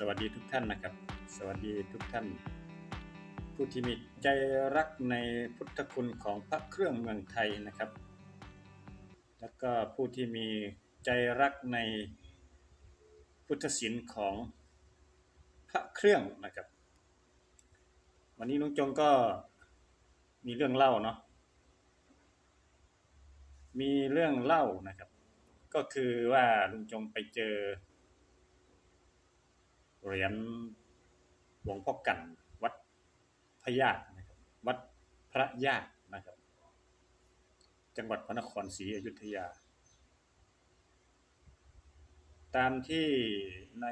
สวัสดีทุกท่านนะครับ สวัสดีทุกท่าน ผู้ที่มีใจรักในพุทธคุณของพระเครื่องเมืองไทยนะครับ แล้วก็ผู้ที่มีใจรักในพุทธศิลป์ของพระเครื่องนะครับ วันนี้ลุงจงก็มีเรื่องเล่าเนาะมีเรื่องเล่านะครับ ก็คือว่าลุงจงไปเจอ เหรียญหลวงพ่อกันวัดพระญาตนะครับวัดพระญาตินะครับ จังหวัดพระนครศรีอยุธยา ตามที่ใน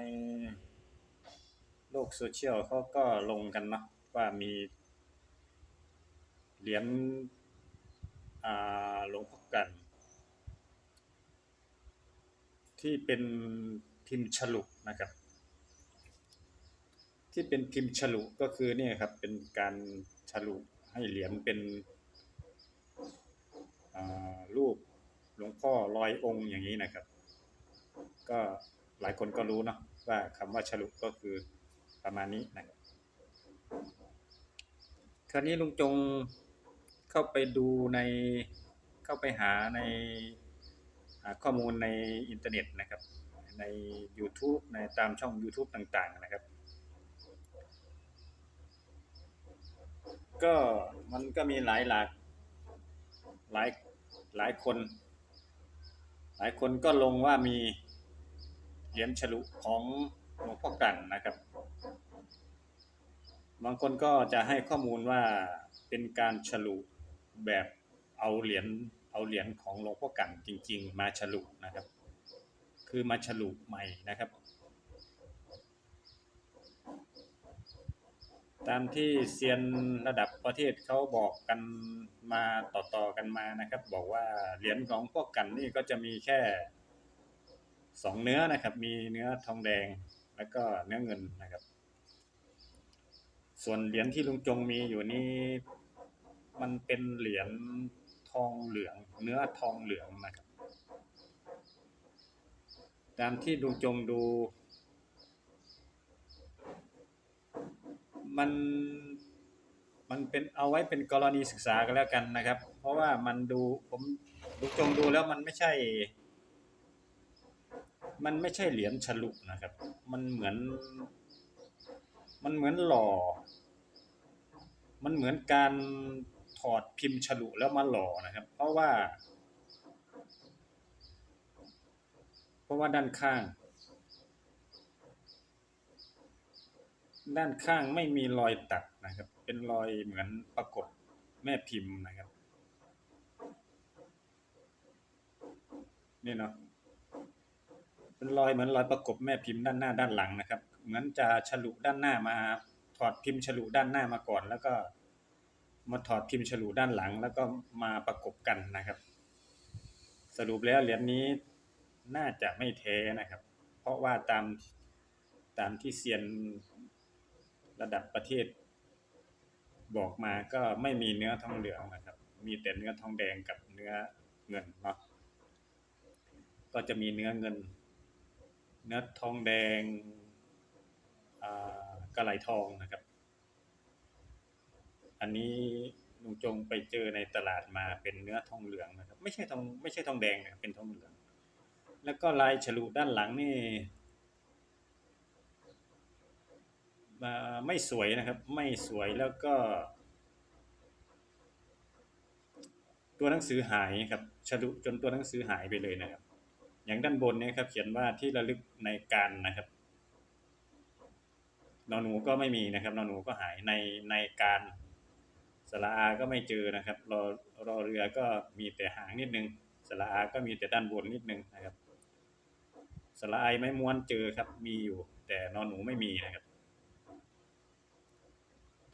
โลกโซเชียลเขาก็ลงกันเนาะว่ามีเหรียญหลวงพ่อกัน ที่เป็นพิมพ์ฉลุนะครับ ที่เป็นพิมพ์ฉลุก็คือเนี่ยครับ เป็นการฉลุให้เหรียญเป็นรูปหลวงพ่อลอยองค์อย่างนี้นะครับ ก็หลายคนก็รู้เนาะว่าคำว่าฉลุก็คือประมาณนี้นะครับคราวนี้ลุงจงเข้าไปดูในเข้าไปหาในหาข้อมูลในอินเทอร์เน็ตนะครับ ใน YouTube ในตามช่อง YouTube ต่าง ๆ นะครับ ก็มันก็มีหลายหลากหลายหลายคน หลายคนก็ลงว่ามีเหรียญฉลุของหลวงพ่อกันนะครับ บางคนก็จะให้ข้อมูลว่าเป็นการฉลุแบบเอาเหรียญเอาเหรียญของหลวงพ่อกันจริง ๆ มาฉลุนะครับ คือมาฉลุใหม่นะครับ ตามที่เซียนระดับประเทศเขาบอกกันมาต่อๆกันมานะครับ บอกว่าเหรียญของพวกกันนี่ก็จะมีแค่สองเนื้อนะครับ มีเนื้อทองแดงแล้วก็เนื้อเงินนะครับ ส่วนเหรียญที่ลุงจงมีอยู่นี่มันเป็นเหรียญทองเหลือง เนื้อทองเหลืองนะครับ ตามที่ลุงจงดู มันมันเป็นเอาไว้เป็นกรณีศึกษากันแล้วกันนะครับ เพราะว่ามันดูผมลุงจงดูแล้วมันไม่ใช่ มันไม่ใช่เหรียญฉลุนะครับ มันเหมือน มันเหมือนหล่อ มันเหมือนการถอดพิมพ์ฉลุแล้วมาหล่อนะครับ เพราะว่า เพราะว่าด้านข้าง ด้านข้างไม่มีรอยตัดนะครับ เป็นรอยเหมือนประกบแม่พิมพ์นะครับ นี่เนาะเป็นรอยเหมือนรอยประกบแม่พิมพ์ด้านหน้าด้านหลังนะครับ เหมือนจะฉลุด้านหน้ามาถอดพิมพ์ฉลุด้านหน้ามาก่อน แล้วก็มาถอดพิมพ์ฉลุด้านหลัง แล้วก็มาประกบกันนะครับ สรุปแล้วเหรียญนี้น่าจะไม่แท้นะครับ เพราะว่าตามตามที่เซียน ระดับประเทศ บอกมาก็ไม่มีเนื้อทองเหลืองนะครับ มีแต่เนื้อทองแดงกับเนื้อเงินเนาะก็จะมีเนื้อเงิน เนื้อทองแดงอ่ากระไหลทองนะครับ อันนี้ลุงจงไปเจอในตลาดมาเป็นเนื้อทองเหลืองนะครับ ไม่ใช่ทองไม่ใช่ทองแดงนะเป็นทองเหลือง แล้วก็ลายฉลุด้านหลังนี่อ่า ไม่สวยนะครับ ไม่สวยแล้วก็ ตัวหนังสือหายครับฉลุจนตัวหนังสือหายไปเลยนะครับ อย่างด้านบนนี่ยครับ เขียนว่าที่ระลึกในการนะครับนอนหนูก็ไม่มีนะครับนอนหนูก็หายในในการสระอาก็ไม่เจอนะครับรอรอเรือก็มีแต่หางนิดนึงสระอาก็มีแต่ด้านบนนิดนึงนะครับสระไอไม่ม้วนเจอครับมีอยู่ แต่นอนหนูไม่มีนะครับ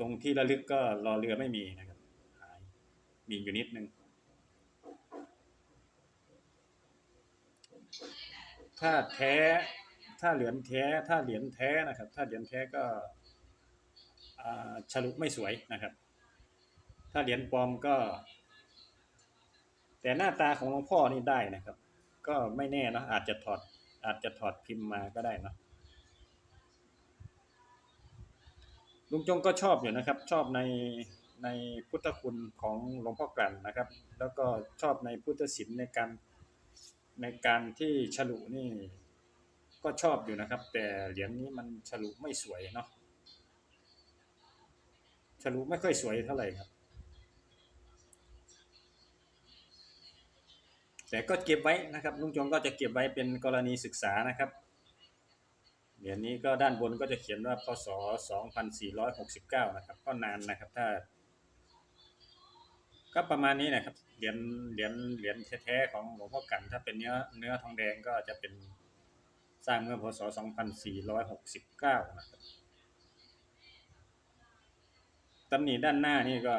ตรงที่ระลึกก็รอเรือไม่มีนะครับหายมีอยู่นิดนึง ถ้าแท้ ถ้าเหรียญแท้ ถ้าเหรียญแท้นะครับ ถ้าเหรียญแท้ก็ฉลุไม่สวยนะครับ ถ้าเหรียญปลอมก็ แต่หน้าตาของหลวงพ่อนี่ได้นะครับ ก็ไม่แน่เนะอาจจะถอดอาจจะถอดพิมพ์มาก็ได้เนะ ลุงจงก็ชอบอยู่นะครับ ชอบในในพุทธคุณของหลวงพ่อกลั่นนะครับ แล้วก็ชอบในพุทธศิลป์ในการในการที่ฉลุนี่ก็ชอบอยู่นะครับ แต่เหรียญนี้มันฉลุไม่สวยเนาะฉลุไม่ค่อยสวยเท่าไหร่ครับ แต่ก็เก็บไว้นะครับลุงจงก็จะเก็บไว้เป็นกรณีศึกษานะครับ เหรียญนี้ก็ด้านบนก็จะเขียนว่าพศ 2469 นะครับ ก็นานนะครับ ถ้า ก็ประมาณนี้นะครับ เหรียญ เหรียญ เหรียญแท้ๆของหลวงพ่อกัน ถ้าเป็นเนื้อ เนื้อทองแดงก็จะเป็นสร้างเมื่อพศ 2469 นะครับตำหนิด้านหน้านี่ก็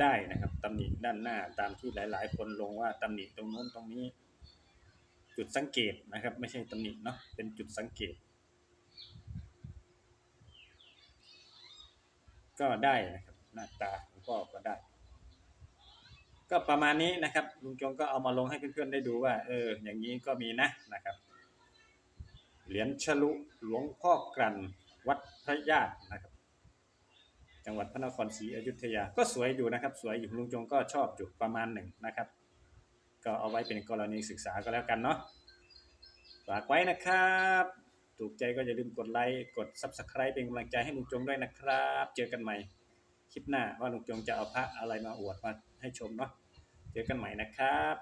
ได้นะครับตำหนิด้านหน้าตามที่หลาย ๆ คนลงว่าตำหนิตรงโน้นตรงนี้ จุดสังเกตนะครับ ไม่ใช่ตำหนิเนาะเป็นจุดสังเกต ก็ได้นะครับหน้าตาหลวงพ่อก็ได้ ก็ประมาณนี้นะครับลุงจงก็เอามาลงให้เพื่อนๆได้ดูว่า เออ อย่างนี้ก็มีนะนะครับเหรียญฉลุหลวงพ่อกลั่นวัดพระญาตินะครับ จังหวัดพระนครศรีอยุธยาก็สวยอยู่นะครับ สวยอยู่ลุงจงก็ชอบอยู่ประมาณหนึ่งนะครับ ก็เอาไว้เป็นกรณีศึกษาก็แล้วกันเนาะฝากไว้นะครับ ถูกใจก็อย่าลืมกดไลค์กด Subscribe เป็นกำลังใจให้ลุงจงด้วยนะครับ เจอกันใหม่คลิปหน้าว่าลุงจงจะเอาพระอะไรมาอวดมาให้ชมเนาะเจอกันใหม่นะครับ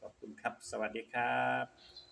ขอบคุณครับ สวัสดีครับ